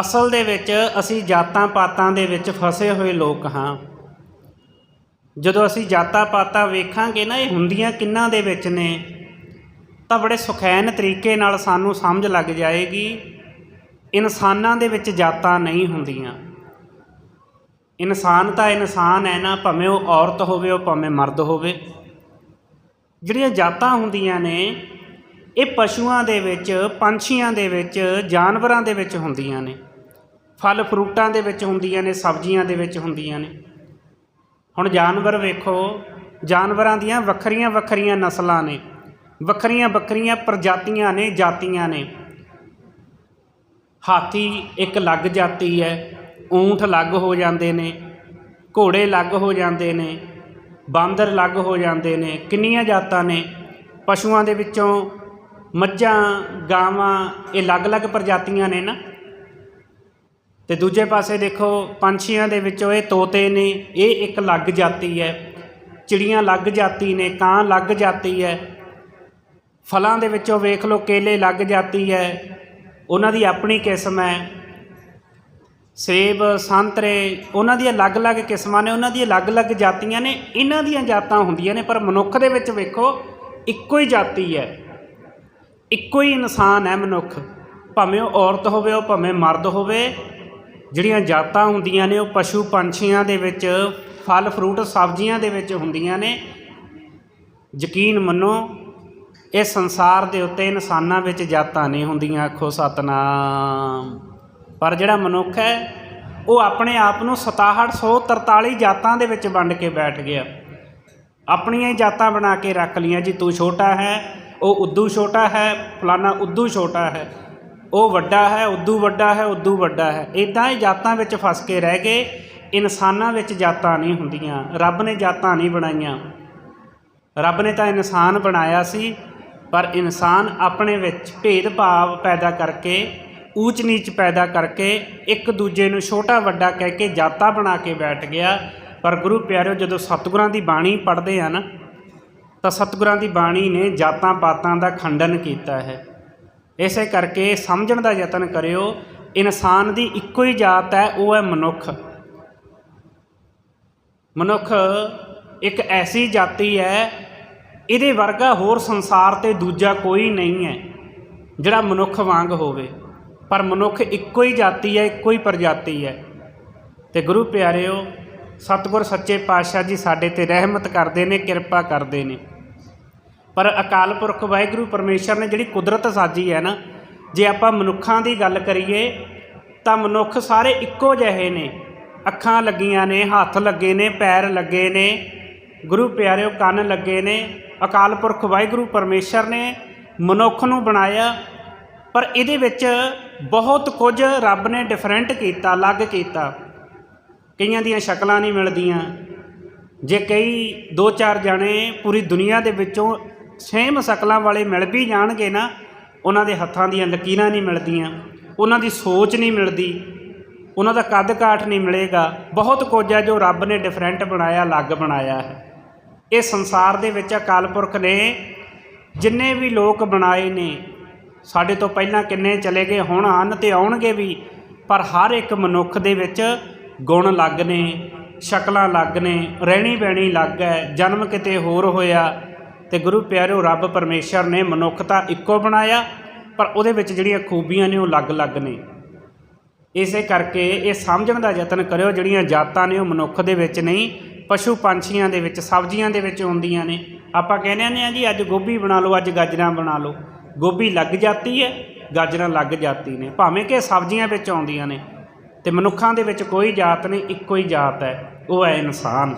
ਅਸਲ ਦੇ ਵਿੱਚ ਅਸੀਂ ਜਾਤਾਂ ਪਾਤਾਂ ਦੇ ਵਿੱਚ ਫਸੇ ਹੋਏ ਲੋਕ ਹਾਂ। ਜਦੋਂ ਅਸੀਂ ਜਾਤਾਂ ਪਾਤਾਂ ਵੇਖਾਂਗੇ ਨਾ, ਇਹ ਹੁੰਦੀਆਂ ਕਿੰਨਾਂ ਦੇ ਵਿੱਚ ਨੇ, ਤਾਂ ਬੜੇ ਸੁਖੈਨ ਤਰੀਕੇ ਨਾਲ ਸਾਨੂੰ ਸਮਝ ਲੱਗ ਜਾਏਗੀ, ਇਨਸਾਨਾਂ ਦੇ ਵਿੱਚ ਜਾਤਾਂ ਨਹੀਂ ਹੁੰਦੀਆਂ। ਇਨਸਾਨ ਤਾਂ ਇਨਸਾਨ ਹੈ ਨਾ, ਭਾਵੇਂ ਉਹ ਔਰਤ ਹੋਵੇ, ਉਹ ਭਾਵੇਂ ਮਰਦ ਹੋਵੇ। ਜਿਹੜੀਆਂ ਜਾਤਾਂ ਹੁੰਦੀਆਂ ਨੇ, ਇਹ ਪਸ਼ੂਆਂ ਦੇ ਵਿੱਚ, ਪੰਛੀਆਂ ਦੇ ਵਿੱਚ, ਜਾਨਵਰਾਂ ਦੇ ਵਿੱਚ ਹੁੰਦੀਆਂ ਨੇ। ਫਲ ਫਰੂਟਾਂ ਦੇ ਵਿੱਚ ਹੁੰਦੀਆਂ ਨੇ, ਸਬਜ਼ੀਆਂ ਦੇ ਵਿੱਚ ਹੁੰਦੀਆਂ ਨੇ। ਹੁਣ ਜਾਨਵਰ ਵੇਖੋ, ਜਾਨਵਰਾਂ ਦੀਆਂ ਵੱਖਰੀਆਂ ਵੱਖਰੀਆਂ ਨਸਲਾਂ ਨੇ। ਵੱਖਰੀਆਂ ਵੱਖਰੀਆਂ ਪ੍ਰਜਾਤੀਆਂ ਨੇ, ਜਾਤੀਆਂ ਨੇ। ਹਾਥੀ ਇੱਕ ਅਲੱਗ ਜਾਤੀ ਹੈ, ਊਂਠ ਅਲੱਗ ਹੋ ਜਾਂਦੇ ਨੇ, ਘੋੜੇ ਅਲੱਗ ਹੋ ਜਾਂਦੇ ਨੇ, ਬਾਂਦਰ ਅਲੱਗ ਹੋ ਜਾਂਦੇ ਨੇ, ਕਿੰਨੀਆਂ ਜਾਤਾਂ ਨੇ। ਪਸ਼ੂਆਂ ਦੇ ਵਿੱਚੋਂ ਮੱਝਾਂ, ਗਾਵਾਂ, ਇਹ ਅਲੱਗ-ਅਲੱਗ ਪ੍ਰਜਾਤੀਆਂ ਨੇ ਨਾ। ਤੇ ਦੂਜੇ ਪਾਸੇ ਦੇਖੋ, ਪੰਛੀਆਂ ਦੇ ਵਿੱਚੋਂ ਇਹ ਤੋਤੇ ਨੇ, ਇਹ ਇੱਕ ਅਲੱਗ ਜਾਤੀ ਹੈ। ਚਿੜੀਆਂ ਅਲੱਗ ਜਾਤੀ ਨੇ, ਕਾਂ ਅਲੱਗ ਜਾਤੀ ਹੈ। ਫਲਾਂ ਦੇ ਵਿੱਚੋਂ ਵੇਖ ਲਓ, ਕੇਲੇ ਅਲੱਗ ਜਾਤੀ ਹੈ। ਉਹਨਾਂ ਦੀ ਆਪਣੀ ਕਿਸਮ ਹੈ। ਸੇਬ, ਸੰਤਰੇ, ਉਹਨਾਂ ਦੀਆਂ ਅਲੱਗ-ਅਲੱਗ ਕਿਸਮਾਂ ਨੇ, ਉਹਨਾਂ ਦੀਆਂ ਅਲੱਗ-ਅਲੱਗ ਜਾਤੀਆਂ ਨੇ, ਇਹਨਾਂ ਦੀਆਂ ਜਾਤਾਂ ਹੁੰਦੀਆਂ ਨੇ, ਪਰ ਮਨੁੱਖ ਦੇ ਵਿੱਚ ਵੇਖੋ, ਇੱਕੋ ਹੀ ਜਾਤੀ ਹੈ। ਇੱਕੋ ਹੀ ਇਨਸਾਨ ਹੈ ਮਨੁੱਖ। ਭਾਵੇਂ ਉਹ ਔਰਤ ਹੋਵੇ, ਉਹ ਭਾਵੇਂ ਮਰਦ ਹੋਵੇ ਜਿਹੜੀਆਂ ਜਾਤਾਂ ਹੁੰਦੀਆਂ ਨੇ, ਉਹ ਪਸ਼ੂ ਪੰਛੀਆਂ ਦੇ ਵਿੱਚ, ਫਲ, ਫਰੂਟ, ਸਬਜ਼ੀਆਂ ਦੇ ਵਿੱਚ ਹੁੰਦੀਆਂ ਨੇ। ਯਕੀਨ ਮੰਨੋ, ਇਹ ਸੰਸਾਰ ਦੇ ਉੱਤੇ ਇਨਸਾਨਾਂ ਵਿੱਚ ਜਾਤਾਂ ਨਹੀਂ ਹੁੰਦੀਆਂ, ਆਖੋ ਸਤਨਾਮ। ਪਰ ਜਿਹੜਾ ਮਨੁੱਖ ਹੈ, ਉਹ ਆਪਣੇ ਆਪ ਨੂੰ 6743 ਜਾਤਾਂ ਦੇ ਵਿੱਚ ਵੰਡ ਕੇ ਬੈਠ ਗਿਆ। ਆਪਣੀਆਂ ਹੀ ਜਾਤਾਂ ਬਣਾ ਕੇ ਰੱਖ ਲੀਆਂ ਜੀ, ਤੂੰ ਛੋਟਾ ਹੈ, ਉਹ ਉਦੋਂ ਛੋਟਾ ਹੈ, ਫਲਾਨਾ ਉਦੋਂ ਛੋਟਾ ਹੈ। ਉਹ ਵੱਡਾ ਹੈ, ਉਦੋਂ ਵੱਡਾ ਹੈ, ਉਦੋਂ ਵੱਡਾ ਹੈ। ਇਦਾਂ ਹੀ ਜਾਤਾਂ ਵਿੱਚ ਫਸ ਕੇ ਰਹਿ ਗਏ। ਇਨਸਾਨਾਂ ਵਿੱਚ ਜਾਤਾਂ ਨਹੀਂ ਹੁੰਦੀਆਂ। ਰੱਬ ਨੇ ਜਾਤਾਂ ਨਹੀਂ ਬਣਾਈਆਂ। ਰੱਬ ਨੇ ਤਾਂ ਇਨਸਾਨ ਬਣਾਇਆ ਸੀ, ਪਰ ਇਨਸਾਨ ਆਪਣੇ ਵਿੱਚ ਭੇਦਭਾਵ ਪੈਦਾ ਕਰਕੇ ਊਚ ਨੀਚ ਪੈਦਾ ਕਰਕੇ ਇੱਕ ਦੂਜੇ ਨੂੰ ਛੋਟਾ ਵੱਡਾ ਕਹਿ ਕੇ ਜਾਤਾਂ ਬਣਾ ਕੇ ਬੈਠ ਗਿਆ। ਪਰ ਗੁਰੂ ਪਿਆਰਿਓ, ਜਦੋਂ ਸਤਿਗੁਰਾਂ ਦੀ ਬਾਣੀ ਪੜ੍ਹਦੇ ਆ ਨਾ, ਤਾਂ ਸਤਿਗੁਰਾਂ ਦੀ ਬਾਣੀ ਨੇ ਜਾਤਾਂ ਪਾਤਾਂ ਦਾ ਖੰਡਨ ਕੀਤਾ ਹੈ। ਇਸੇ ਕਰਕੇ ਸਮਝਣ ਦਾ ਯਤਨ ਕਰਿਓ, ਇਨਸਾਨ ਦੀ ਇੱਕੋ ਹੀ ਜਾਤ ਹੈ, ਉਹ ਹੈ ਮਨੁੱਖ। ਮਨੁੱਖ ਇੱਕ ਐਸੀ ਜਾਤੀ ਹੈ, ਇਹਦੇ ਵਰਗਾ ਹੋਰ ਸੰਸਾਰ ਤੇ ਦੂਜਾ ਕੋਈ ਨਹੀਂ ਹੈ, ਜਿਹੜਾ ਮਨੁੱਖ ਵਾਂਗ ਹੋਵੇ। ਪਰ ਮਨੁੱਖ ਇੱਕੋ ਹੀ ਜਾਤੀ ਹੈ, ਇੱਕੋ ਹੀ ਪ੍ਰਜਾਤੀ ਹੈ। ਤੇ ਗੁਰੂ ਪਿਆਰਿਓ, ਸਤਿਗੁਰ ਸੱਚੇ ਪਾਤਸ਼ਾਹ ਜੀ ਸਾਡੇ ਤੇ ਰਹਿਮਤ ਕਰਦੇ ਨੇ, ਕਿਰਪਾ ਕਰਦੇ ਨੇ। ਪਰ ਅਕਾਲ ਪੁਰਖ ਵਾਹਿਗੁਰੂ ਪਰਮੇਸ਼ਰ ਨੇ ਜਿਹੜੀ ਕੁਦਰਤ ਸਾਜੀ ਹੈ ਨਾ, ਜੇ ਆਪਾਂ ਮਨੁੱਖਾਂ ਦੀ ਗੱਲ ਕਰੀਏ, ਤਾਂ ਮਨੁੱਖ ਸਾਰੇ ਇੱਕੋ ਜਿਹੇ ਨੇ। ਅੱਖਾਂ ਲੱਗੀਆਂ ਨੇ, ਹੱਥ ਲੱਗੇ ਨੇ, ਪੈਰ ਲੱਗੇ ਨੇ, ਗੁਰੂ ਪਿਆਰਿਓ ਕੰਨ ਲੱਗੇ ਨੇ। ਅਕਾਲ ਪੁਰਖ ਵਾਹਿਗੁਰੂ ਪਰਮੇਸ਼ਰ ਨੇ ਮਨੁੱਖ ਨੂੰ ਬਣਾਇਆ, ਪਰ ਇਹਦੇ ਵਿੱਚ ਬਹੁਤ ਕੁਝ ਰੱਬ ਨੇ ਡਿਫਰੈਂਟ ਕੀਤਾ, ਅਲੱਗ ਕੀਤਾ। ਕਈਆਂ ਦੀਆਂ ਸ਼ਕਲਾਂ ਨਹੀਂ ਮਿਲਦੀਆਂ। ਜੇ ਕਈ ਦੋ ਚਾਰ ਜਣੇ ਪੂਰੀ ਦੁਨੀਆ ਦੇ ਵਿੱਚੋਂ ਸੇਮ ਸ਼ਕਲਾਂ ਵਾਲੇ ਮਿਲ ਵੀ ਜਾਣਗੇ ਨਾ, ਉਹਨਾਂ ਦੇ ਹੱਥਾਂ ਦੀਆਂ ਲਕੀਰਾਂ ਨਹੀਂ ਮਿਲਦੀਆਂ, ਉਹਨਾਂ ਦੀ ਸੋਚ ਨਹੀਂ ਮਿਲਦੀ, ਉਹਨਾਂ ਦਾ ਕੱਦ ਕਾਠ ਨਹੀਂ ਮਿਲੇਗਾ। ਬਹੁਤ ਕੁਝ ਹੈ ਜੋ ਰੱਬ ਨੇ ਡਿਫਰੈਂਟ ਬਣਾਇਆ, ਅਲੱਗ ਬਣਾਇਆ ਹੈ। ਇਹ ਸੰਸਾਰ ਦੇ ਵਿੱਚ ਅਕਾਲ ਪੁਰਖ ਨੇ ਜਿੰਨੇ ਵੀ ਲੋਕ ਬਣਾਏ ਨੇ, ਸਾਡੇ ਤੋਂ ਪਹਿਲਾਂ ਕਿੰਨੇ ਚਲੇ ਗਏ, ਹੁਣ ਹਨ ਤੇ ਆਉਣਗੇ ਵੀ, ਪਰ ਹਰ ਇੱਕ ਮਨੁੱਖ ਦੇ ਵਿੱਚ ਗੁਣ ਲੱਗ ਨੇ, ਸ਼ਕਲਾਂ ਲੱਗ ਨੇ ਰਹਿਣੀ ਬਹਿਣੀ ਲੱਗ ਹੈ, ਜਨਮ ਕਿਤੇ ਹੋਰ ਹੋਇਆ ਤੇ ਗੁਰੂ ਪਿਆਰਿਓ ਰੱਬ ਪਰਮੇਸ਼ਰ ਨੇ ਮਨੁੱਖ ਤਾਂ ਇੱਕੋ ਬਣਾਇਆ, ਪਰ ਉਹਦੇ ਵਿੱਚ ਜਿਹੜੀਆਂ ਖੂਬੀਆਂ ਨੇ ਉਹ ਅਲੱਗ-ਅਲੱਗ ਨੇ। ਇਸੇ ਕਰਕੇ ਇਹ ਸਮਝਣ ਦਾ ਯਤਨ ਕਰਿਓ, ਜਿਹੜੀਆਂ ਜਾਤਾਂ ਨੇ ਉਹ ਮਨੁੱਖ ਦੇ ਵਿੱਚ ਨਹੀਂ, ਪਸ਼ੂ ਪੰਛੀਆਂ ਦੇ ਵਿੱਚ, ਸਬਜ਼ੀਆਂ ਦੇ ਵਿੱਚ ਹੁੰਦੀਆਂ ਨੇ। ਆਪਾਂ ਕਹਿੰਦੇ ਨੇ ਆ ਜੀ, ਅੱਜ ਗੋਭੀ ਬਣਾ ਲਓ, ਅੱਜ ਗਾਜਰਾਂ ਬਣਾ ਲਓ। ਗੋਭੀ ਲੱਗ ਜਾਤੀ ਹੈ, ਗਾਜਰਾਂ ਲੱਗ ਜਾਤੀ ਨੇ। ਭਾਵੇਂ ਕਿ ਸਬਜ਼ੀਆਂ ਵਿੱਚ ਆਉਂਦੀਆਂ ਨੇ। ਤੇ ਮਨੁੱਖਾਂ ਦੇ ਵਿੱਚ ਕੋਈ ਜਾਤ ਨਹੀਂ, ਇੱਕੋ ਹੀ ਜਾਤ ਹੈ। ਉਹ ਹੈ ਇਨਸਾਨ।